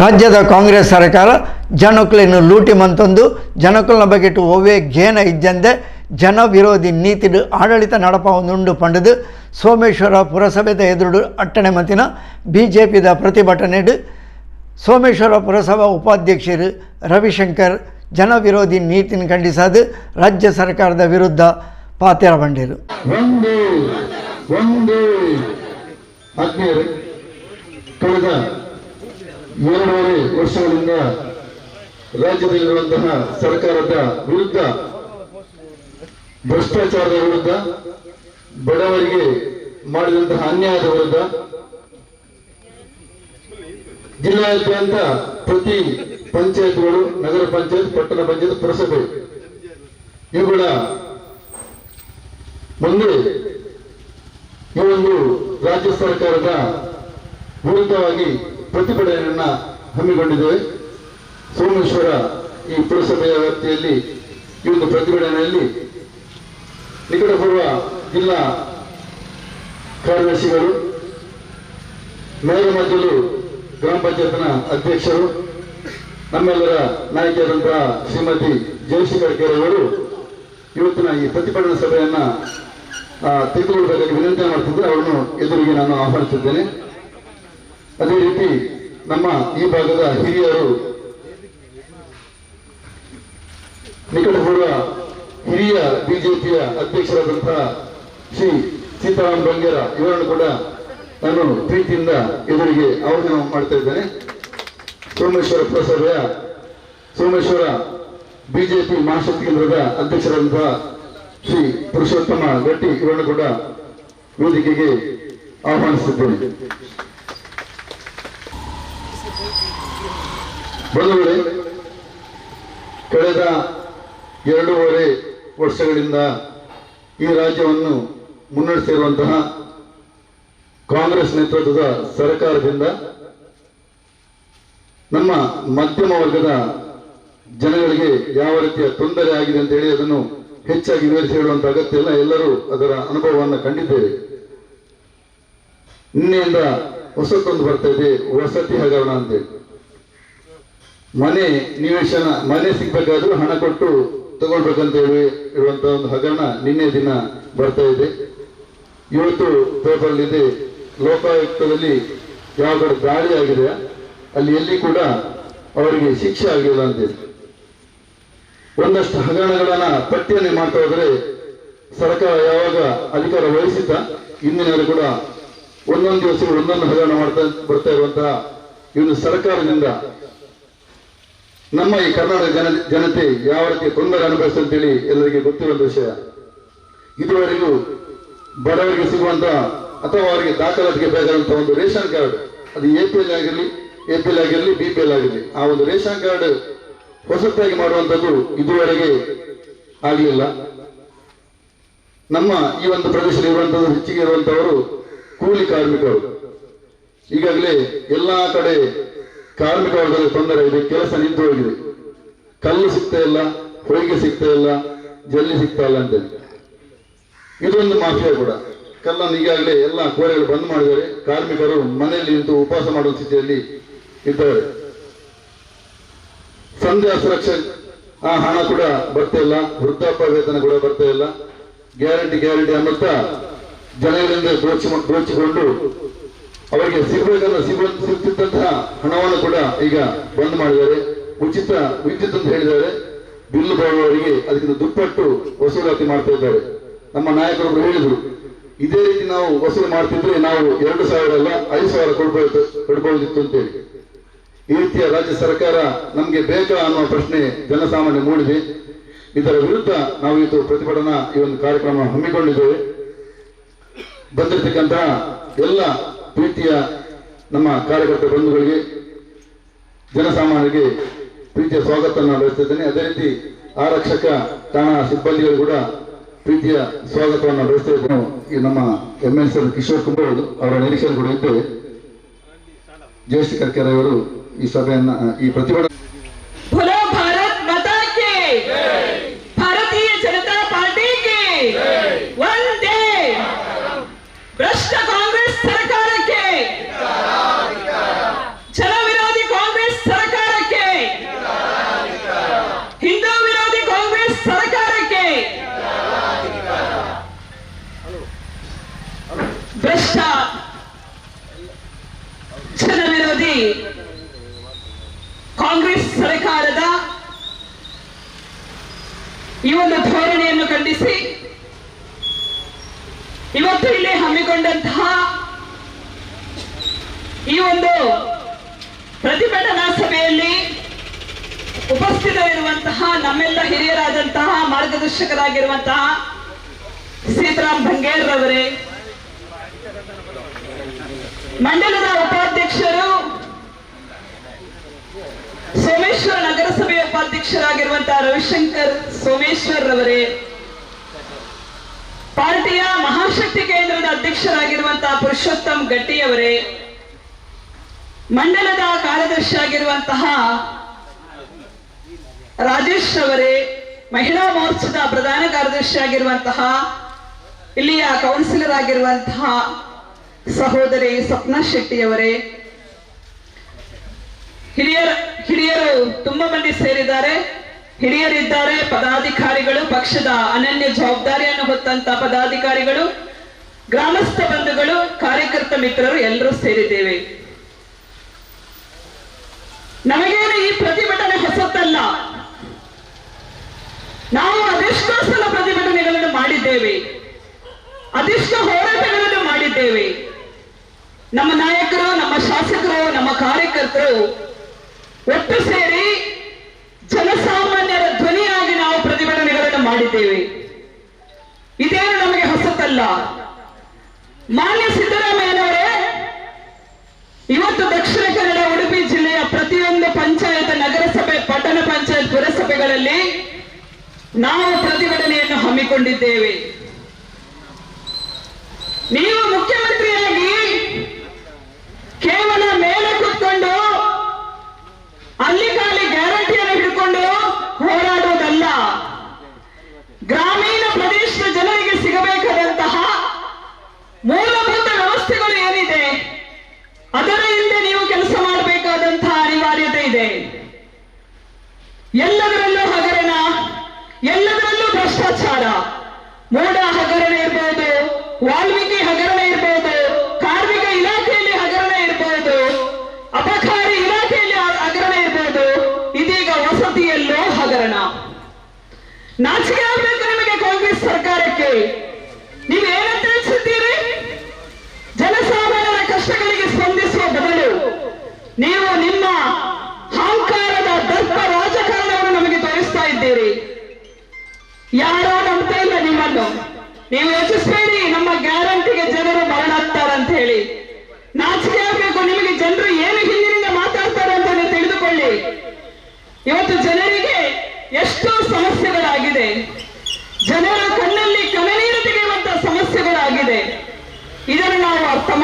ರಾಜ್ಯದ ಕಾಂಗ್ರೆಸ್ ಸರ್ಕಾರ ಜನಕ್ಕಳನ್ನು ಲೂಟಿ ಮಂತೊಂದು ಜನಕುಲ್ನ ಬಗೆಟ್ ಒವ್ವೇ ಗೇನ ಇದ್ದಂದೆ ಜನ ವಿರೋಧಿ ನೀತಿ ಆಡಳಿತ ನಡಪವೊಂದುಂಡು ಪಂಡದು, ಸೋಮೇಶ್ವರ ಪುರಸಭೆದ ಎದುರು ಅಟ್ಟಣೆ ಮತ್ತಿನ ಬಿ ಜೆ ಪಿದ ಪ್ರತಿಭಟನೆಡು, ಸೋಮೇಶ್ವರ ಪುರಸಭಾ ಉಪಾಧ್ಯಕ್ಷರು ರವಿಶಂಕರ್ ಜನ ವಿರೋಧಿ ನೀತಿನ ಖಂಡಿಸದು ರಾಜ್ಯ ಸರ್ಕಾರದ ವಿರುದ್ಧ ಪಾತೆರ ಬಂಡಿರು. ಒಂದು ಒಂದು ಕಳೆದ ಎರಡೂವರೆ ವರ್ಷಗಳಿಂದ ರಾಜ್ಯದಲ್ಲಿರುವಂತಹ ಸರ್ಕಾರದ ವಿರುದ್ಧ ಭ್ರಷ್ಟಾಚಾರದ ವಿರುದ್ಧ ಬಡವರಿಗೆ ಮಾಡಿದಂತಹ ಅನ್ಯಾಯದ ವಿರುದ್ಧ ಜಿಲ್ಲಾದ್ಯಂತ ಪ್ರತಿ ಪಂಚಾಯತ್ಗಳು, ನಗರ ಪಂಚಾಯತ್, ಪಟ್ಟಣ ಪಂಚಾಯತ್, ಪುರಸಭೆ ಇವುಗಳ ಮುಂದೆ ಈ ಒಂದು ರಾಜ್ಯ ಸರ್ಕಾರದ ವಿರುದ್ಧವಾಗಿ ಪ್ರತಿಭಟನೆಯನ್ನ ಹಮ್ಮಿಕೊಂಡಿದ್ದೇವೆ. ಸೋಮೇಶ್ವರ ಈ ಪುರಸಭೆಯ ವ್ಯಾಪ್ತಿಯಲ್ಲಿ ಈ ಒಂದು ಪ್ರತಿಭಟನೆಯಲ್ಲಿ ನಿಕಟಪೂರ್ವ ಜಿಲ್ಲಾ ಕಾರ್ಯದರ್ಶಿಗಳು ಮೇಘಮಜ್ಜಲು ಗ್ರಾಮ ಪಂಚಾಯತ್ನ ಅಧ್ಯಕ್ಷರು, ನಮ್ಮೆಲ್ಲರ ನಾಯಕಿಯಾದಂತಹ ಶ್ರೀಮತಿ ಜಯಶಂಕರ್ ಕೆರೆ ಅವರು ಇವತ್ತಿನ ಈ ಪ್ರತಿಭಟನಾ ಸಭೆಯನ್ನ ತೆಗೆದುಕೊಳ್ಳಬೇಕಾಗಿ ವಿನಂತಿ ಮಾಡ್ತಿದ್ದೆ. ಅವರನ್ನು ಎದುರಿಗೆ ನಾನು ಆಹ್ವಾನಿಸಿದ್ದೇನೆ ಅದೇ ರೀತಿ ನಮ್ಮ ಈ ಭಾಗದ ಹಿರಿಯರು ನಿಕಟಪೂರ್ವ ಹಿರಿಯ ಬಿಜೆಪಿಯ ಅಧ್ಯಕ್ಷರಾದಂತಹ ಶ್ರೀ ಸೀತಾರಾಮ್ ಬಂಗೇರ ಇವರನ್ನು ಕೂಡ ನಾನು ಪ್ರೀತಿಯಿಂದ ಎದುರಿಗೆ ಆಹ್ವಾನ ಮಾಡ್ತಾ ಇದ್ದೇನೆ. ಸೋಮೇಶ್ವರ ಪುರಸಭೆಯ ಸೋಮೇಶ್ವರ ಬಿಜೆಪಿ ಮಹಾಶಕ್ತಿ ಕೇಂದ್ರದ ಅಧ್ಯಕ್ಷರಾದಂತಹ ಶ್ರೀ ಪುರುಷೋತ್ತಮ ಗಟ್ಟಿ ಇವರನ್ನು ಕೂಡ ವೇದಿಕೆಗೆ ಆಹ್ವಾನಿಸಿದ್ದೇನೆ. ಬಂಧುಗಳೇ, ಕಳೆದ ಎರಡೂವರೆ ವರ್ಷಗಳಿಂದ ಈ ರಾಜ್ಯವನ್ನು ಮುನ್ನಡೆಸಿರುವಂತಹ ಕಾಂಗ್ರೆಸ್ ನೇತೃತ್ವದ ಸರ್ಕಾರದಿಂದ ನಮ್ಮ ಮಧ್ಯಮ ವರ್ಗದ ಜನಗಳಿಗೆ ಯಾವ ರೀತಿಯ ತೊಂದರೆ ಆಗಿದೆ ಅಂತ ಹೇಳಿ ಅದನ್ನು ಹೆಚ್ಚಾಗಿ ವಿವರಿಸಿ ಅಗತ್ಯ ಇಲ್ಲ ಎಲ್ಲರೂ ಅದರ ಅನುಭವವನ್ನು ಕಂಡಿದ್ದೇವೆ. ನಿನ್ನೆಯಿಂದ ಹೊಸತೊಂದು ಬರ್ತಾ ಇದೆ, ವಸತಿ ಹಗರಣ ಅಂತೇಳಿ ಮನೆ ನಿವೇಶನ, ಮನೆ ಸಿಗ್ಬೇಕಾದ್ರೂ ಹಣ ಕೊಟ್ಟು ತಗೊಳ್ಬೇಕಂತ ಹೇಳಿ ಇರುವಂತ ಒಂದು ಹಗರಣ ನಿನ್ನೆ ದಿನ ಬರ್ತಾ ಇದೆ. ಇವತ್ತು ಪೇಪರ್ ಇದೆ ಲೋಕಾಯುಕ್ತದಲ್ಲಿ ಯಾವ ದಾಳಿ ಆಗಿದೆ, ಅಲ್ಲಿ ಎಲ್ಲಿ ಕೂಡ ಅವರಿಗೆ ಶಿಕ್ಷೆ ಆಗಿಲ್ಲ ಅಂತೇಳಿ ಒಂದಷ್ಟು ಹಗರಣಗಳನ್ನ ಪಟ್ಟಿಯನ್ನೇ ಮಾಡ್ತಾ ಹೋದರೆ ಸರ್ಕಾರ ಯಾವಾಗ ಅಧಿಕಾರ ವಹಿಸಿದ್ದ ಇಂದಿನವರು ಕೂಡ ಒಂದೊಂದು ದಿವಸಗಳು ಒಂದೊಂದು ಹಗರಣ ಮಾಡ್ತಾ, ಬರ್ತಾ ಇರುವಂತಹ ಇವನು ಸರ್ಕಾರದಿಂದ ನಮ್ಮ ಈ ಕರ್ನಾಟಕ ಜನ, ಜನತೆ ಯಾವ ರೀತಿ ತೊಂದರೆ ಅನುಭವಿಸುತ್ತೇಳಿ ಎಲ್ಲರಿಗೆ ಗೊತ್ತಿರುವಂತ ವಿಷಯ. ಇದುವರೆಗೂ ಬಡವರಿಗೆ ಸಿಗುವಂತ ಅಥವಾ ಅವರಿಗೆ ದಾಖಲಾತಿಗೆ ಬೇಕಾದಂತ ಒಂದು ರೇಷನ್ ಕಾರ್ಡ್, ಅದು ಎ ಪಿ ಎಲ್ ಆಗಿರಲಿ, ಎ ಪಿ ಎಲ್ ಆಗಿರಲಿ, ಬಿ ಪಿ ಎಲ್ ಆಗಿರಲಿ, ಆ ಒಂದು ರೇಷನ್ ಕಾರ್ಡ್ ಹೊಸತಾಗಿ ಮಾಡುವಂಥದ್ದು ಇದುವರೆಗೆ ಆಗಲಿಲ್ಲ. ನಮ್ಮ ಈ ಒಂದು ಪ್ರದೇಶದಲ್ಲಿ ಇರುವಂತದ್ದು ಹೆಚ್ಚಿಗೆ ಇರುವಂತವರು ಕೂಲಿ ಕಾರ್ಮಿಕರು. ಈಗಾಗಲೇ ಎಲ್ಲಾ ಕಡೆ ಕಾರ್ಮಿಕ ವರ್ಗದಲ್ಲಿ ತೊಂದರೆ ಇದೆ, ಕೆಲಸ ನಿಂತು ಹೋಗಿದೆ. ಕಲ್ಲು ಸಿಗ್ತಾ ಇಲ್ಲ, ಹೊಯ್ಗೆ ಸಿಗ್ತಾ ಇಲ್ಲ, ಜಲ್ಲಿ ಸಿಗ್ತಾ ಇಲ್ಲ ಅಂತೇಳಿ ಇದೊಂದು ಮಾಫಿಯಾ ಕೂಡ. ಕಲ್ಲನ್ನು ಈಗಾಗಲೇ ಎಲ್ಲ ಕೋರೆಗಳು ಬಂದ್ ಮಾಡಿದ್ದಾರೆ. ಕಾರ್ಮಿಕರು ಮನೆಯಲ್ಲಿ ನಿಂತು ಉಪವಾಸ ಮಾಡುವ ಸ್ಥಿತಿಯಲ್ಲಿ ಇದ್ದಾರೆ. ಸಂಧ್ಯಾ ಸುರಕ್ಷೆ, ಆ ಹಣ ಕೂಡ ಬರ್ತಾ ಇಲ್ಲ, ವೃದ್ಧಾಪ್ಯ ವೇತನ ಕೂಡ ಬರ್ತಾ ಇಲ್ಲ. ಗ್ಯಾರಂಟಿ ಗ್ಯಾರಂಟಿ ಅನ್ನುತ್ತಾ ಜನಗಳಿಂದ ದೋಚಿ ದೋಚಿಕೊಂಡು ಅವರಿಗೆ ಸಿಗಬೇಕಾದ ಸಿಗ ಸಿಗ್ತಿದ್ದಂತಹ ಹಣವನ್ನು ಕೂಡ ಈಗ ಬಂದ್ ಮಾಡಿದ್ದಾರೆ. ಉಚಿತ ವಿದ್ಯುತ್ ಅಂತ ಹೇಳಿದ್ದಾರೆ. ಬಿಲ್ ಬರುವವರಿಗೆ ಅದಕ್ಕಿಂತ ದುಪ್ಪಟ್ಟು ವಸೂಲಾತಿ ಮಾಡ್ತಾ ಇದ್ದಾರೆ. ನಮ್ಮ ನಾಯಕರೊಬ್ಬರು ಹೇಳಿದ್ರು, ಇದೇ ರೀತಿ ನಾವು ವಸೂಲು ಮಾಡ್ತಿದ್ರೆ ನಾವು ಎರಡು ಸಾವಿರ ಅಲ್ಲ, ಐದು ಸಾವಿರ ಕೊಡ್ಬೋದು, ಕೊಡ್ಬೋದಿತ್ತು ಅಂತೇಳಿ. ಈ ರೀತಿಯ ರಾಜ್ಯ ಸರ್ಕಾರ ನಮಗೆ ಬೇಕಾ ಅನ್ನುವ ಪ್ರಶ್ನೆ ಜನಸಾಮಾನ್ಯ ಮೂಡಿದೆ. ಇದರ ವಿರುದ್ಧ ನಾವು ಇವತ್ತು ಪ್ರತಿಭಟನಾ ಈ ಒಂದು ಕಾರ್ಯಕ್ರಮ ಹಮ್ಮಿಕೊಂಡಿದ್ದೇವೆ. ಬಂದಿರತಕ್ಕಂತಹ ಎಲ್ಲ ಪ್ರೀತಿಯ ನಮ್ಮ ಕಾರ್ಯಕರ್ತ ಬಂಧುಗಳಿಗೆ, ಜನಸಾಮಾನ್ಯರಿಗೆ ಪ್ರೀತಿಯ ಸ್ವಾಗತವನ್ನು ಬಯಸ್ತಿದ್ದೇನೆ ಅದೇ ರೀತಿ ಆರಕ್ಷಕ ಠಾಣಾ ಸಿಬ್ಬಂದಿಗಳು ಕೂಡ ಪ್ರೀತಿಯ ಸ್ವಾಗತವನ್ನು ಬಯಸ್ತಾ ಈ ನಮ್ಮ M L C Kishore Kumar ಅವರ ನಿರೀಕ್ಷೆ ಕೂಡ ಇದ್ದೇವೆ ಜಯಶ್ರೀ ಕರ್ಕೇರ ಅವರು ಈ ಸಭೆಯನ್ನ, ಈ ಪ್ರತಿಭಟನೆ ಈ ಒಂದು ಧೋರಣೆಯನ್ನು ಖಂಡಿಸಿ. ಇವತ್ತು ಇಲ್ಲಿ ಹಮ್ಮಿಕೊಂಡಂತಹ ಈ ಒಂದು ಪ್ರತಿಭಟನಾ ಸಭೆಯಲ್ಲಿ ಉಪಸ್ಥಿತರಿರುವಂತಹ ನಮ್ಮೆಲ್ಲ ಹಿರಿಯರಾದಂತಹ ಮಾರ್ಗದರ್ಶಕರಾಗಿರುವಂತಹ ಸೀತಾರಾಮ್ ಬಂಗೇರ್ರವರೇ, ಮಂಡಲದ ಉಪಾಧ್ಯಕ್ಷರು, ಸೋಮೇಶ್ವರ ನಗರಸಭೆಯ ಉಪಾಧ್ಯಕ್ಷರಾಗಿರುವಂತಹ ರವಿಶಂಕರ್ ಸೋಮೇಶ್ವರ್ ರವರೇ ಪಾರ್ಟಿಯ ಮಹಾಶಕ್ತಿ ಕೇಂದ್ರದ ಅಧ್ಯಕ್ಷರಾಗಿರುವಂತಹ ಪುರುಷೋತ್ತಮ್ ಗಟ್ಟಿಯವರೇ, ಮಂಡಲದ ಕಾರ್ಯದರ್ಶಿ ಆಗಿರುವಂತಹ ರಾಜೇಶ್ ಅವರೇ ಮಹಿಳಾ ಮೋರ್ಚಾದ ಪ್ರಧಾನ ಕಾರ್ಯದರ್ಶಿ ಆಗಿರುವಂತಹ ಇಲ್ಲಿಯ ಕೌನ್ಸಿಲರ್ ಆಗಿರುವಂತಹ ಸಹೋದರಿ ಸ್ವಪ್ನ ಶೆಟ್ಟಿಯವರೇ, ಹಿರಿಯರ ಹಿರಿಯರು ತುಂಬಾ ಮಂದಿ ಸೇರಿದ್ದಾರೆ. ಹಿರಿಯರಿದ್ದಾರೆ, ಪದಾಧಿಕಾರಿಗಳು, ಪಕ್ಷದ ಅನನ್ಯ ಜವಾಬ್ದಾರಿಯನ್ನು ಹೊತ್ತಂತ ಪದಾಧಿಕಾರಿಗಳು, ಗ್ರಾಮಸ್ಥ ಬಂಧುಗಳು, ಕಾರ್ಯಕರ್ತ ಮಿತ್ರರು ಎಲ್ಲರೂ ಸೇರಿದ್ದೇವೆ. ನಮಗೇನು ಈ ಪ್ರತಿಭಟನೆ ಹೊಸತಲ್ಲ. ನಾವು ಅದೆಷ್ಟೋ ಪ್ರತಿಭಟನೆಗಳನ್ನು ಮಾಡಿದ್ದೇವೆ. ಅದೆಷ್ಟೋ ಹೋರಾಟಗಳನ್ನು ಮಾಡಿದ್ದೇವೆ. ನಮ್ಮ ನಾಯಕರು, ನಮ್ಮ ಶಾಸಕರು, ನಮ್ಮ ಕಾರ್ಯಕರ್ತರು ಒಟ್ಟು ಸೇರಿ ಪ್ರತಿಭಟನೆಗಳನ್ನು ಮಾಡಿದ್ದೇವೆ. ಇದೇನು ನಮಗೆ ಹೊಸತಲ್ಲ? ಮಾನ್ಯ ಸಿದ್ದರಾಮಯ್ಯನವರೇ, ಇವತ್ತು ದಕ್ಷಿಣ ಕನ್ನಡ, ಉಡುಪಿ ಜಿಲ್ಲೆಯ ಪ್ರತಿಯೊಂದು ಪಂಚಾಯತ್, ನಗರಸಭೆ, ಪಟ್ಟಣ ಪಂಚಾಯತ್, ಪುರಸಭೆಗಳಲ್ಲಿ ನಾವು ಪ್ರತಿಭಟನೆಯನ್ನು ಹಮ್ಮಿಕೊಂಡಿದ್ದೇವೆ. ನೀವು ಮುಖ್ಯಮಂತ್ರಿಯಾಗಿ ಕೇವಲ ಮೇಲೆ ಕೂತ್ಕೊಂಡು ಅಲ್ಲಿ ಖಾಲಿ ಗ್ಯಾರಂಟಿಯನ್ನು ಹಿಡ್ಕೊಂಡು ಹೋರಾಡುವುದಲ್ಲ ಗ್ರಾಮೀಣ ಪ್ರದೇಶದ ಜನರಿಗೆ ಸಿಗಬೇಕಾದಂತಹ ಮೂಲಭೂತ ವ್ಯವಸ್ಥೆಗಳು ಏನಿದೆ ಅದರ ಹಿಂದೆ ನೀವು ಕೆಲಸ ಮಾಡಬೇಕಾದಂತಹ ಅನಿವಾರ್ಯತೆ ಇದೆ ಎಲ್ಲದರಲ್ಲೂ ಹಗರಣ ಎಲ್ಲದರಲ್ಲೂ ಭ್ರಷ್ಟಾಚಾರ ಮೂಡ ಹಗರಣ ಇರ್ಬೋದು ವಾಲ್ಮೀಕಿ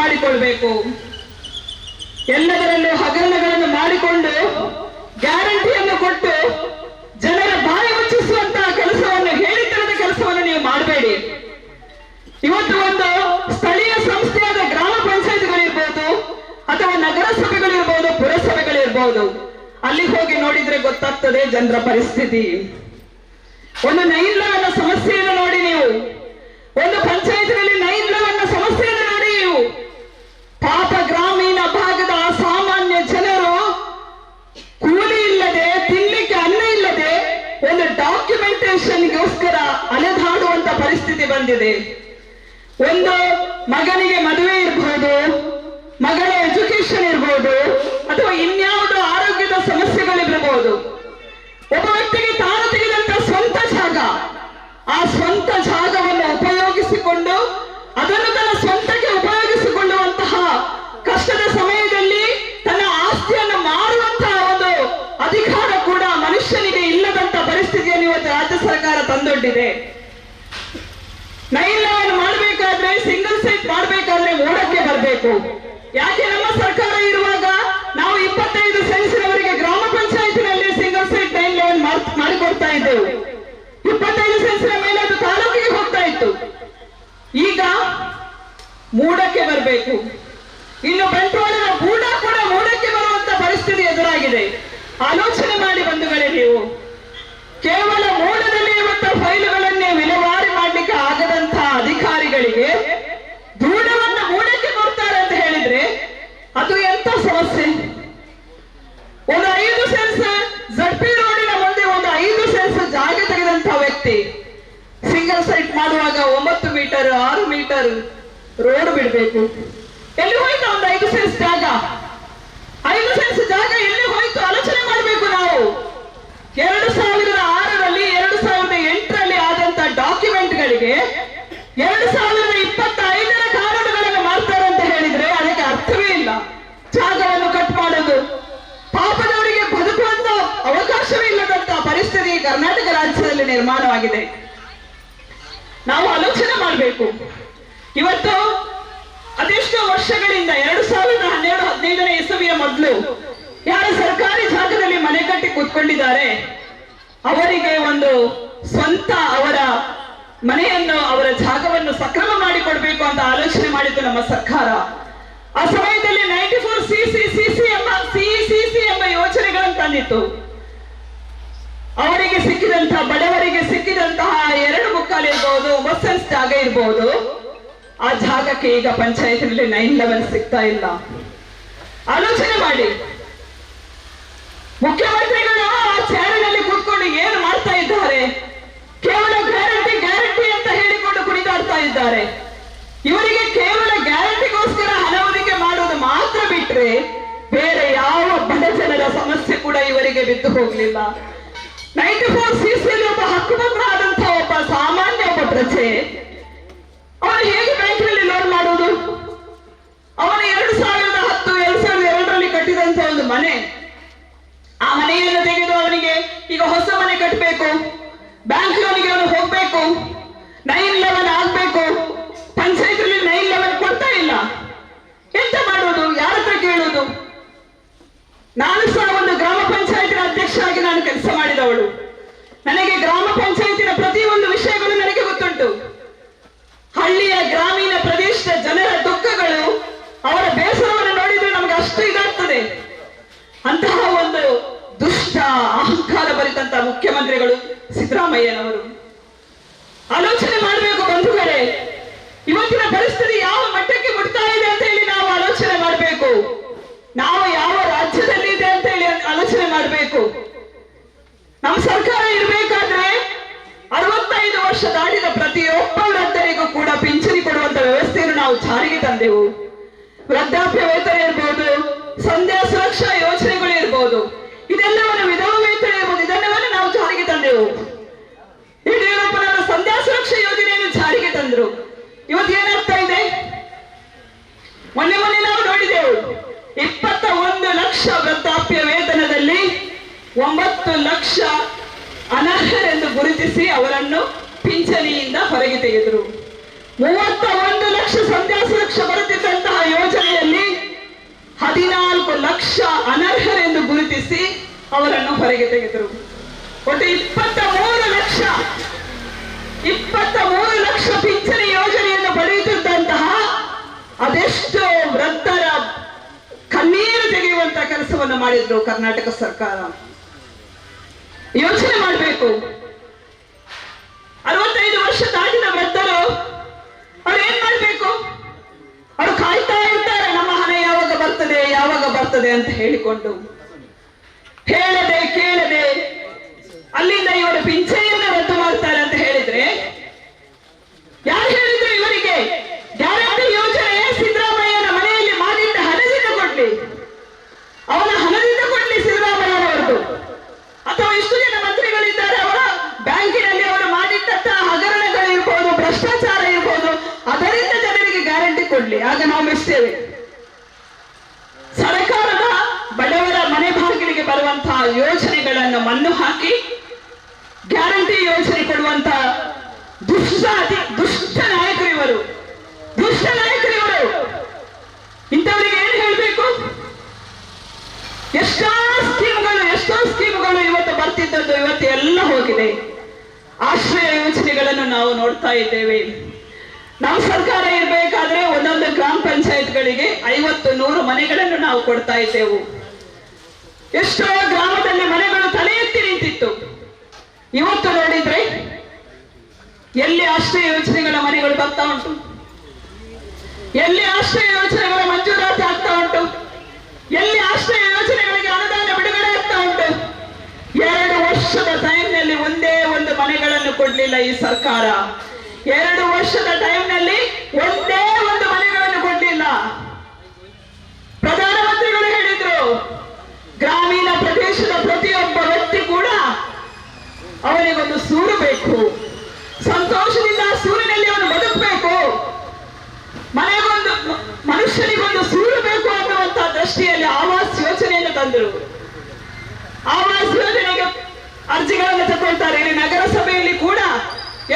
ಮಾಡಿಕೊಳ್ಬೇಕು. ಎಲ್ಲದರಲ್ಲೂ ಹಗರಣಗಳನ್ನು ಮಾಡಿಕೊಂಡು ಗ್ಯಾರಂಟಿಯನ್ನು ಕೊಟ್ಟು ಜನರ ಬಾಯಿ ಮುಚ್ಚಿಸುವಂತಹ ಕೆಲಸವನ್ನು ಹೇಳಿತನದ ಕೆಲಸವನ್ನು ನೀವು ಮಾಡಬೇಡಿ. ಇವತ್ತು ಒಂದು ಸ್ಥಳೀಯ ಸಂಸ್ಥೆಯಾದ ಗ್ರಾಮ ಪಂಚಾಯತ್ಗಳಿರ್ಬಹುದು ಅಥವಾ ನಗರಸಭೆಗಳಿರ್ಬೋದು ಪುರಸಭೆಗಳಿರ್ಬಹುದು ಅಲ್ಲಿ ಹೋಗಿ ನೋಡಿದ್ರೆ ಗೊತ್ತಾಗ್ತದೆ ಜನರ ಪರಿಸ್ಥಿತಿ. ಒಂದು ನೈರ್ಲವನ್ನ ಸಮಸ್ಯೆಯನ್ನು ನೋಡಿ ನೀವು. ಒಂದು ಪಂಚಾಯತ್ನಲ್ಲಿ ನೈರ್ಲವನ್ನ ಸಮಸ್ಯೆಯನ್ನು ನೋಡಿ ನೀವು ಪಾಪ ಗ್ರಾಮೀಣ ಭಾಗದ ಸಾಮಾನ್ಯ ಜನರು ಕೂಲಿ ಇಲ್ಲದೆ, ತಿನ್ಲಿಕ್ಕೆ ಅನ್ನ ಇಲ್ಲದೆ ಒಂದು ಡಾಕ್ಯುಮೆಂಟೇಶನ್ಗೋಸ್ಕರ ಅಲೆದಾಡುವಂತ ಪರಿಸ್ಥಿತಿ ಬಂದಿದೆ. ಒಂದು ಮಗನಿಗೆ ಮದುವೆ ಇರ್ಬೋದು, ಮಗಳ ಎಜುಕೇಶನ್ ಇರ್ಬೋದು, ಅಥವಾ ಇನ್ಯಾವುದೋ ಆರೋಗ್ಯದ ಸಮಸ್ಯೆಗಳಿರಬಹುದು ಒಬ್ಬ ವ್ಯಕ್ತಿಗೆ ತಾನು ತೆಗೆದಂತ ಸ್ವಂತ ಜಾಗ, ಆ ಸ್ವಂತ ಜಾಗವನ್ನು ಉಪಯೋಗಿಸಿಕೊಂಡು ಸರ್ಕಾರ ನೈನ್ ಲೆವೆನ್ ಮಾಡಬೇಕಾದ್ರೆ ಸಿಂಗಲ್ ಸೈಟ್ ಮಾಡಬೇಕಾದ್ರೆ ಓಡಕ್ಕೆ ಬರಬೇಕು. ಯಾಕೆ ನಮ್ಮ ಸರ್ಕಾರ ಇರುವಾಗ ನಾವು ಇಪ್ಪತ್ತೈದು ಸೆನ್ಸಿನವರಿಗೆ ಗ್ರಾಮ ಪಂಚಾಯತಿನಲ್ಲಿ ಸಿಂಗಲ್ ಸೈಟ್ ನೈನ್ ಲೆವೆನ್ ಮಾಡಿಕೊಡ್ತಾ ಇದ್ದೆವು. ಇಪ್ಪತ್ತೈದು ಸೆನ್ಸಿನ ಮೇಲೆ ಅದು ತಾಲೂಕಿಗೆ ಹೋಗ್ತಾ ಇತ್ತು. ಈಗ ಮೂಡಕ್ಕೆ ಬರಬೇಕು. ಇನ್ನು ಬಂಟ್ವಾಳದ ಗೂಡ ಕೂಡ ಮೂಡಕ್ಕೆ ಬರುವಂತ ಪರಿಸ್ಥಿತಿ ಎದುರಾಗಿದೆ. ಆಲೋಚನೆ ಮಾಡಿ ಬಂಧುಗಳೇ ನೀವು. ಮಾಡಿದಂತ ವ್ಯಕ್ತಿ ಸಿಂಗಲ್ ಸೈಟ್ ಮಾಡುವಾಗ ಒಂಬತ್ತು ಮೀಟರ್ ಆರು ಮೀಟರ್ ರೋಡ್ ಬಿಡಬೇಕು ಎಲ್ಲಿ ಹೋಯ್ತು ಒಂದು ಐದು ಸೆನ್ಸ್ ಜಾಗ ಐದು ಸೆನ್ಸ್ ಜಾಗ ಎಲ್ಲಿ ಹೋಯ್ತು ಆಲೋಚನೆ ಮಾಡಬೇಕು ನಾವು ಎರಡು ಸಾವಿರದ ಆರರಲ್ಲಿ ಕೂತ್ಕೊಂಡಿದ್ದಾರೆ ಅವರಿಗೆ ಒಂದು ಸ್ವಂತ ಅವರ ಮನೆಯನ್ನು, ಅವರ ಜಾಗವನ್ನು ಸಕ್ರಮ ಮಾಡಿಕೊಡ್ಬೇಕು ಅಂತ ಆಲೋಚನೆ ಮಾಡಿತ್ತು ನಮ್ಮ ಸರ್ಕಾರ. ಆ ಸಮಯದಲ್ಲಿ ನೈಂಟಿ ಫೋರ್ ಸಿ ಎಂಬ ಸಿ ಸಿ ಎಂಬ ಯೋಜನೆಗಳನ್ನು ತಂದಿತ್ತು. ಅವರಿಗೆ ಸಿಕ್ಕಿದಂತಹ, ಬಡವರಿಗೆ ಸಿಕ್ಕಿದಂತಹ ಎರಡು ಮುಕ್ಕಾಲು ಇರ್ಬೋದು ಮಸನ್ಸ್ ಜಾಗ ಇರ್ಬೋದು. ಆ ಜಾಗಕ್ಕೆ ಈಗ ಪಂಚಾಯತ್ನಲ್ಲಿ ನೈನ್ ಲೆವೆನ್ ಸಿಗ್ತಾ ಇಲ್ಲ. ಆಲೋಚನೆ ಮಾಡಿ. ಮುಖ್ಯಮಂತ್ರಿಗಳು ಆ ಚೇರಿನಲ್ಲಿ ಕೂತ್ಕೊಂಡು ಏನು ಮಾಡ್ತಾ ಇದ್ದಾರೆ? ಕೇವಲ ಗ್ಯಾರಂಟಿ ಗ್ಯಾರಂಟಿ ಅಂತ ಹೇಳಿಕೊಂಡು ಕುಣಿದಾಡ್ತಾ ಇದ್ದಾರೆ. ಇವರಿಗೆ ಕೇವಲ ಗ್ಯಾರಂಟಿಗೋಸ್ಕರ ಹಣ ಮಾಡೋದು ಮಾತ್ರ ಬಿಟ್ರೆ ಬೇರೆ ಯಾವ ಬಡ ಜನರ ಸಮಸ್ಯೆ ಕೂಡ ಇವರಿಗೆ ಬಿದ್ದು ಹೋಗ್ಲಿಲ್ಲ. ನೈಂಟಿ ಫೋರ್ ಸಿಸಿಯಲ್ಲಿ ಒಬ್ಬ ಹಕ್ಕುಪತ್ರ ಒಬ್ಬ ಸಾಮಾನ್ಯ ಒಬ್ಬ ಪ್ರಜೆ, ಅವನು ಹೇಗೆ ಬ್ಯಾಂಕಿನಲ್ಲಿ ಲೋನ್ ಮಾಡೋದು ಅವನು ಎರಡು ಸಾವಿರದ ಹತ್ತು, ಎರಡು ಸಾವಿರದ ಎರಡರಲ್ಲಿ ಕಟ್ಟಿದಂತ ಒಂದು ಮನೆ ಆ ಮನೆಯನ್ನು ತೆಗೆದು ಅವನಿಗೆ, ಈಗ ಹೊಸ ಮನೆ ಕಟ್ಟಬೇಕು ಬ್ಯಾಂಕ್ ಲೋನಿಗೆ ಅವನು ಹೋಗ್ಬೇಕು. ನೈನ್ ಲೆವೆನ್ ಆಗ್ಬೇಕು. ಪಂಚಾಯತ್ನಲ್ಲಿ ನೈನ್ ಲೆವೆನ್ ಕೊಡ್ತಾ ಇಲ್ಲ. ಎಂತ ಮಾಡೋದು? ಯಾರ ಹತ್ರ ಕೇಳೋದು? ನಾನು ಸಹ ಒಂದು ಗ್ರಾಮ ಪಂಚಾಯತ್ ಅಧ್ಯಕ್ಷ ಆಗಿ ನಾನು ಕೆಲಸ ಮಾಡಿದವಳು. ನನಗೆ ಗ್ರಾಮ ಪಂಚಾಯತಿನ ಸಿದ್ದರಾಮಯ್ಯನವರು ಆಲೋಚನೆ ಮಾಡಬೇಕು ಬಂಧುಗಳೇ. ಇವತ್ತಿನ ಪರಿಸ್ಥಿತಿ ಯಾವ ಮಟ್ಟಕ್ಕೆ ಮುಟ್ತಾ ಇದೆ ಅಂತ ಹೇಳಿ ನಾವು ಆಲೋಚನೆ ಮಾಡಬೇಕು. ನಾವು ಯಾವ ರಾಜ್ಯದಲ್ಲಿ ಇದೆ ಅಂತ ಹೇಳಿ ಆಲೋಚನೆ ಮಾಡಬೇಕು. ನಮ್ಮ ಸರ್ಕಾರ ಇರಬೇಕಾದ್ರೆ ಅರವತ್ತೈದು ವರ್ಷ ದಾಟಿದ ಪ್ರತಿಯೊಬ್ಬ ವೃದ್ಧರಿಗೂ ಕೂಡ ಪಿಂಚಣಿ ಕೊಡುವಂತ ವ್ಯವಸ್ಥೆಯನ್ನು ನಾವು ಜಾರಿಗೆ ತಂದೆವು. ವೃದ್ಧಾಪ್ಯ ವೇತನ ಇರ್ಬೋದು, ಸಂಧ್ಯಾ ಸುರಕ್ಷಾ ಯೋಜನೆಗಳು ಇರ್ಬೋದು. ಇದೆಲ್ಲವನ್ನು ವಿಧವಾ ವೇತನ ಇರ್ಬೋದು ಇದೆಲ್ಲವನ್ನು ನಾವು ಜಾರಿಗೆ ತಂದೆವು ಯಡಿಯೂರಪ್ಪನವರ ಸುರಕ್ಷಾ ಯೋಜನೆಯನ್ನು ಜಾರಿಗೆ ತಂದ್ರು. ಇವತ್ತು ಏನಾಗ್ತಾ ಇದೆ? ಮೊನ್ನೆ ಮೊನ್ನೆ ನಾವು ನೋಡಿದೆವು ಇಪ್ಪತ್ತ ಒಂದು ಲಕ್ಷ ವೃದ್ಧಾಪ್ಯ ವೇತನದಲ್ಲಿ ಒಂಬತ್ತು ಲಕ್ಷ ಅನರ್ಹರೆಂದು ಗುರುತಿಸಿ ಅವರನ್ನು ಪಿಂಚಣಿಯಿಂದ ಹೊರಗೆ ತೆಗೆದರು. ಮೂವತ್ತ ಒಂದು ಲಕ್ಷ ಸಂಧ್ಯಾ ಸುರಕ್ಷಾ ಬರುತ್ತಿದ್ದಂತಹ ಯೋಜನೆಯಲ್ಲಿ ಹದಿನಾಲ್ಕು ಲಕ್ಷ ಅನರ್ಹರೆಂದು ಗುರುತಿಸಿ ಅವರನ್ನು ಹೊರಗೆ ತೆಗೆದರು. ಒಟ್ಟು ಇಪ್ಪತ್ತ ಮೂರು ಲಕ್ಷ ಇಪ್ಪತ್ತ ಮೂರು ಲಕ್ಷ ಪಿಂಚಣಿ ಯೋಜನೆಯನ್ನು ಪಡೆಯುತ್ತಿದ್ದಂತಹ ಅದೆಷ್ಟೋ ವೃದ್ಧರ ಕಣ್ಣೀರು ತೆಗೆಯುವಂತಹ ಕೆಲಸವನ್ನು ಮಾಡಿದ್ರು ಕರ್ನಾಟಕ ಸರ್ಕಾರ. ಯೋಚನೆ ಮಾಡಬೇಕು. ಅರವತ್ತೈದು ವರ್ಷ ದಾಟಿದ ವೃದ್ಧರು, ಅವ್ರು ಏನ್ ಮಾಡ್ಬೇಕು? ಅವ್ರು ಕಾಯ್ತಾ ಇರ್ತಾರೆ, ನಮ್ಮ ಹಣ ಯಾವಾಗ ಬರ್ತದೆ ಯಾವಾಗ ಬರ್ತದೆ ಅಂತ ಹೇಳಿಕೊಂಡು. ಹೇಳದೆ ಕೇಳದೆ ಅಲ್ಲಿಂದ ಇವರು ಪಿಂಚಣಿಯನ್ನು ರದ್ದು ಮಾಡ್ತಾರೆ ಅಂತ ಹೇಳಿದ್ರೆ ಯಾರು ಹೇಳಿದ್ರು ಇವರಿಗೆ ಗ್ಯಾರಂಟಿ ಯೋಜನೆ ಸಿದ್ದರಾಮಯ್ಯನ ಮನೆಯಲ್ಲಿ ಮಾಡಿದ್ದ ಹಣದಿಂದ ಕೊಡ್ಲಿ ಅವನ ಹಣದಿಂದ ಕೊಡ್ಲಿ ಸಿದ್ದರಾಮಯ್ಯನವರದು ಅಥವಾ ಇಷ್ಟು ಜನ ಮಂತ್ರಿಗಳಿದ್ದಾರೆ ಅವರ ಬ್ಯಾಂಕಿನಲ್ಲಿ ಅವರು ಮಾಡಿಟ್ಟಂತಹ ಹಗರಣಗಳು ಇರ್ಬೋದು ಭ್ರಷ್ಟಾಚಾರ ಇರ್ಬೋದು ಅದರಿಂದ ಜನರಿಗೆ ಗ್ಯಾರಂಟಿ ಕೊಡ್ಲಿ ಆಗ ನಾವು ಮೆಚ್ಚುತ್ತೇವೆ ಸರ್ಕಾರದ ಬಡವರ ಮನೆ ಬಾಗಿಲಿಗೆ ಬರುವಂತಹ ಯೋಜನೆಗಳನ್ನು ಮಣ್ಣು ಹಾಕಿ ಗ್ಯಾರಂಟಿ ಯೋಜನೆ ಕೊಡುವಂತ ದುಷ್ಟ ಅತಿ ದುಷ್ಟ ನಾಯಕರು ಇವರು ದುಷ್ಟ ನಾಯಕರು ಇವರು ಇಂಥವರಿಗೆ ಏನು ಹೇಳಬೇಕು ಎಷ್ಟೋ ಸ್ಕೀಮ್ಗಳು ಎಷ್ಟೋ ಸ್ಕೀಮ್ಗಳು ಇವತ್ತು ಇವತ್ತು ಎಲ್ಲ ಹೋಗಿದೆ. ಆಶ್ರಯ ಯೋಜನೆಗಳನ್ನು ನಾವು ನೋಡ್ತಾ ಇದ್ದೇವೆ. ನಮ್ಮ ಸರ್ಕಾರ ಇರಬೇಕಾದ್ರೆ ಒಂದೊಂದು ಗ್ರಾಮ ಪಂಚಾಯತ್ಗಳಿಗೆ ಐವತ್ತು ನೂರು ಮನೆಗಳನ್ನು ನಾವು ಕೊಡ್ತಾ ಇದ್ದೆವು. ಎಷ್ಟೋ ಗ್ರಾಮದಲ್ಲಿ ಮನೆಗಳು ತಲೆ ಎತ್ತಿ ನಿಂತಿತ್ತು. ಇವತ್ತು ನೋಡಿದ್ರೆ ಎಲ್ಲಿ ಆಶ್ರಯ ಯೋಜನೆಗಳ ಮನೆಗಳು ಬರ್ತಾ ಉಂಟು? ಎಲ್ಲಿ ಆಶ್ರಯ ಯೋಜನೆಗಳ ಮಂಜೂರಾತಿ ಆಗ್ತಾ ಉಂಟು? ಎಲ್ಲಿ ಆಶ್ರಯ ಯೋಜನೆಗಳಿಗೆ ಅನುದಾನ ಬಿಡುಗಡೆ ಆಗ್ತಾ ಮಾಡಿಕೊಡ್ಲಿಲ್ಲ ಈ ಸರ್ಕಾರ. ಎರಡು ವರ್ಷದ ಟೈಮ್ನಲ್ಲಿ ಒಂದೇ ಒಂದು ಮನೆಗಳನ್ನು ಕೊಡ್ಲಿಲ್ಲ. ಪ್ರಧಾನಮಂತ್ರಿಗಳು ಹೇಳಿದ್ರು, ಗ್ರಾಮೀಣ ಪ್ರದೇಶದ ಪ್ರತಿಯೊಬ್ಬ ವ್ಯಕ್ತಿ ಕೂಡ ಅವನಿಗೊಂದು ಸೂರು ಬೇಕು. ಸಂತೋಷದಿಂದ ಸೂರಿನಲ್ಲಿ ಅವನು ಬದುಕಬೇಕು. ಮನೆಗೊಂದು, ಮನುಷ್ಯನಿಗೊಂದು ಸೂರು ಬೇಕು ಅನ್ನುವಂತ ದೃಷ್ಟಿಯಲ್ಲಿ ಆವಾಸ್ ಯೋಜನೆಯನ್ನು ತಂದರು. ಆವಾಸ್ ಯೋಜನೆಗೆ ಅರ್ಜಿಗಳನ್ನು ತಗೊಳ್ತಾರೆ ಇಲ್ಲಿ ನಗರಸಭೆಯಲ್ಲಿ ಕೂಡ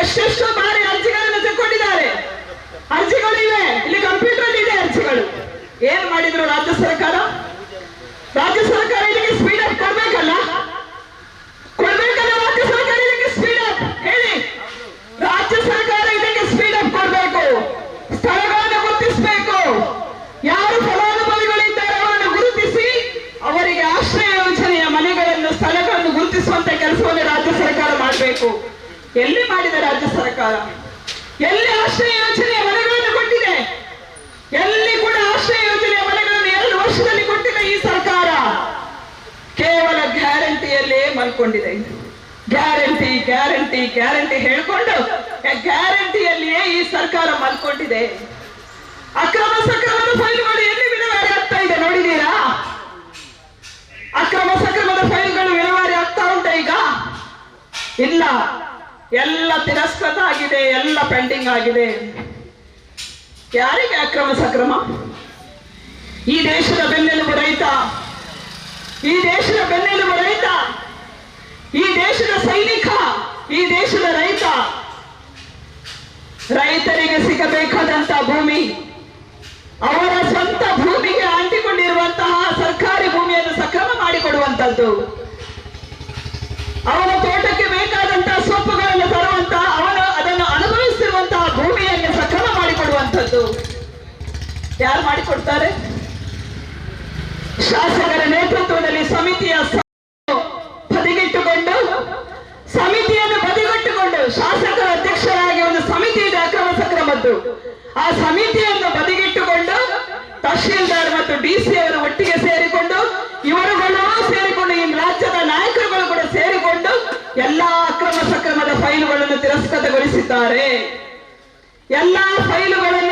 ಎಷ್ಟೆಷ್ಟು ಬಾರಿ ಅರ್ಜಿಗಳನ್ನು ತಗೊಂಡಿದ್ದಾರೆ ಅರ್ಜಿಗಳು ಇವೆ. ಇಲ್ಲಿ ಕಂಪ್ಯೂಟರ್ ಇದೆ ಅರ್ಜಿಗಳು. ಏನ್ ಮಾಡಿದ್ರು ರಾಜ್ಯ ಸರ್ಕಾರ? ರಾಜ್ಯ ಸರ್ಕಾರ ಇದಕ್ಕೆ ಸ್ಪೀಡ್ ಅಪ್ ಕೊಡ್ಬೇಕಲ್ಲ? ಕೊಡ್ಬೇಕಲ್ಲ ರಾಜ್ಯ ಸರ್ಕಾರ ಇದಕ್ಕೆ ಸ್ಪೀಡ್ ಅಪ್ ಹೇಳಿ. ರಾಜ್ಯ ಸರ್ಕಾರ ಇದಕ್ಕೆ ಸ್ಪೀಡ್ ಅಪ್ ಕೊಡ್ಬೇಕು ಸ್ಥಳಗಳನ್ನು ಗುರುತಿಸಬೇಕು ಯಾರು ಫಲಾನುಭವಿಗಳಿದ್ದಾರೆ ಅವರನ್ನು ಗುರುತಿಸಿ ಅವರಿಗೆ ಆಶ್ರಯ ಯೋಜನೆಯ ಮನೆಗಳನ್ನು ಸ್ಥಳಗಳನ್ನು ಗುರುತಿಸುವಂತ ಕೆಲಸವನ್ನು ರಾಜ್ಯ ಸರ್ಕಾರ ಮಾಡಬೇಕು. ಎಲ್ಲಿ ಮಾಡಿದೆ ರಾಜ್ಯ ಸರ್ಕಾರ? ಎಲ್ಲಿ ಆಶ್ರಯ ಯೋಜನೆಯ ಮನೆಗಳನ್ನು ಕೊಟ್ಟಿದೆ? ಎಲ್ಲಿ ಕೂಡ ಆಶ್ರಯ ಯೋಜನೆಯ ಮನೆಗಳನ್ನು ಎರಡು ವರ್ಷದಲ್ಲಿ ಕೊಟ್ಟಿದೆ ಈ ಸರ್ಕಾರ? ಕೇವಲ ಗ್ಯಾರಂಟಿಯಲ್ಲೇ ಮಲ್ಕೊಂಡಿದೆ. ಗ್ಯಾರಂಟಿ ಗ್ಯಾರಂಟಿ ಗ್ಯಾರಂಟಿ ಹೇಳ್ಕೊಂಡು ಗ್ಯಾರಂಟಿಯಲ್ಲಿಯೇ ಈ ಸರ್ಕಾರ ಮಲ್ಕೊಂಡಿದೆ. ಅಕ್ರಮ ಸಕ್ರಮದ ಫೈಲ್ಗಳು ಎಲ್ಲಿ ವಿಲೇವಾರಿ ಆಗ್ತಾ ಇದೆ ನೋಡಿದೀರಾ ಅಕ್ರಮ ಸಕ್ರಮದ ಫೈಲ್ಗಳು ವಿಲೇವಾರಿ ಇಲ್ಲ. ಎಲ್ಲ ತಿರಸ್ಕೃತ ಆಗಿದೆ, ಎಲ್ಲ ಪೆಂಡಿಂಗ್ ಆಗಿದೆ. ಯಾರಿಗೆ ಅಕ್ರಮ ಸಕ್ರಮ? ಈ ದೇಶದ ಬೆನ್ನೆಲುಬು ರೈತ. ಈ ದೇಶದ ಬೆನ್ನೆಲುಬು ರೈತ. ಈ ದೇಶದ ಸೈನಿಕ. ಈ ದೇಶದ ರೈತ. ರೈತರಿಗೆ ಸಿಗಬೇಕಾದಂತ ಭೂಮಿ, ಅವರ ಸ್ವಂತ ಭೂಮಿಗೆ ಅಂಟಿಕೊಂಡಿರುವಂತಹ ಸರ್ಕಾರಿ ಭೂಮಿಯನ್ನು ಸಕ್ರಮ ಮಾಡಿಕೊಡುವಂತದ್ದು. ಅವರ ತೋಟಕ್ಕೆ ಮಾಡಿಕೊಡುವಂಥದ್ದು ಯಾರು ಮಾಡಿಕೊಡ್ತಾರೆ? ಶಾಸಕರ ನೇತೃತ್ವದಲ್ಲಿ ಸಮಿತಿಯ ಬದಿಗಿಟ್ಟುಕೊಂಡು, ಸಮಿತಿಯನ್ನು ಬದಿಗಟ್ಟುಕೊಂಡು ಶಾಸಕರ ಅಧ್ಯಕ್ಷರಾಗಿ ಒಂದು ಸಮಿತಿ ಇದೆ, ಅಕ್ರಮ ಸಕ್ರಮದ್ದು. ಆ ಸಮಿತಿಯನ್ನು ಬದಿಗಿಟ್ಟುಕೊಂಡು ತಹಶೀಲ್ದಾರ್ ಮತ್ತು ಡಿಸಿ ಅವರು ಒಟ್ಟಿಗೆ ಸೇರಿಕೊಂಡು, ಇವರುಗಳು ಸೇರಿಕೊಂಡು, ಈ ರಾಜ್ಯದ ನಾಯಕರುಗಳು ಕೂಡ ಸೇರಿಕೊಂಡು ಎಲ್ಲಾ ಅಕ್ರಮ ಸಕ್ರಮದ ಫೈಲುಗಳನ್ನು ತಿರಸ್ಕೃತಗೊಳಿಸಿದ್ದಾರೆ. ಎಲ್ಲಾ ಫೈಲುಗಳನ್ನು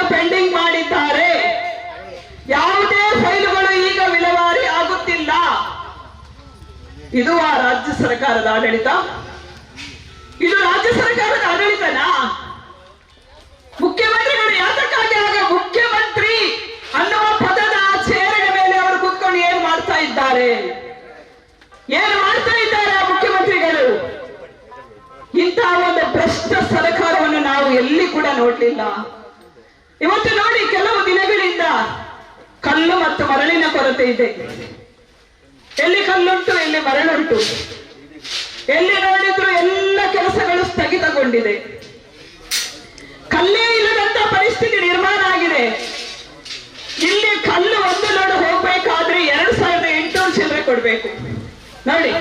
ಇದು ಆ ರಾಜ್ಯ ಸರ್ಕಾರದ ಆಡಳಿತ? ಇದು ರಾಜ್ಯ ಸರ್ಕಾರದ ಆಡಳಿತನಾ? ಮುಖ್ಯಮಂತ್ರಿಗಳು ಯಾತಕ್ಕಾಗಿ ಆಗ ಮುಖ್ಯಮಂತ್ರಿ ಅನ್ನುವ ಪದದ ಆಚರಣೆ ಮೇಲೆ ಅವರು ಕುತ್ಕೊಂಡು ಏನ್ ಮಾಡ್ತಾ ಇದ್ದಾರೆ? ಏನ್ ಮಾಡ್ತಾ ಇದ್ದಾರೆ ಆ ಮುಖ್ಯಮಂತ್ರಿಗಳು? ಇಂತಹ ಒಂದು ಭ್ರಷ್ಟ ಸರ್ಕಾರವನ್ನು ನಾವು ಎಲ್ಲಿ ಕೂಡ ನೋಡ್ಲಿಲ್ಲ. ಇವತ್ತು ನೋಡಿ, ಕೆಲವು ದಿನಗಳಿಂದ ಕಲ್ಲು ಮತ್ತು ಮರಳಿನ ಕೊರತೆ ಇದೆ. ಎಲ್ಲಿ ಕಲ್ಲುಂಟು, ಎಲ್ಲಿ ಮರಳುಂಟು. ಎಲ್ಲಿ ನೋಡಿದ್ರು ಎಲ್ಲ ಕೆಲಸಗಳು ಸ್ಥಗಿತಗೊಂಡಿದೆ. ಕಲ್ಲೇ ಇಲ್ಲದಂತ ಪರಿಸ್ಥಿತಿ ನಿರ್ಮಾಣ ಆಗಿದೆ. ಇಲ್ಲಿ ಕಲ್ಲು ಒಂದು ನೋಡು ಹೋಗ್ಬೇಕಾದ್ರೆ ಎರಡ್ ಸಾವಿರದ ಎಂಟು ಚಿಲ್ಲರೆ ಕೊಡ್ಬೇಕು. ನೋಡಿ.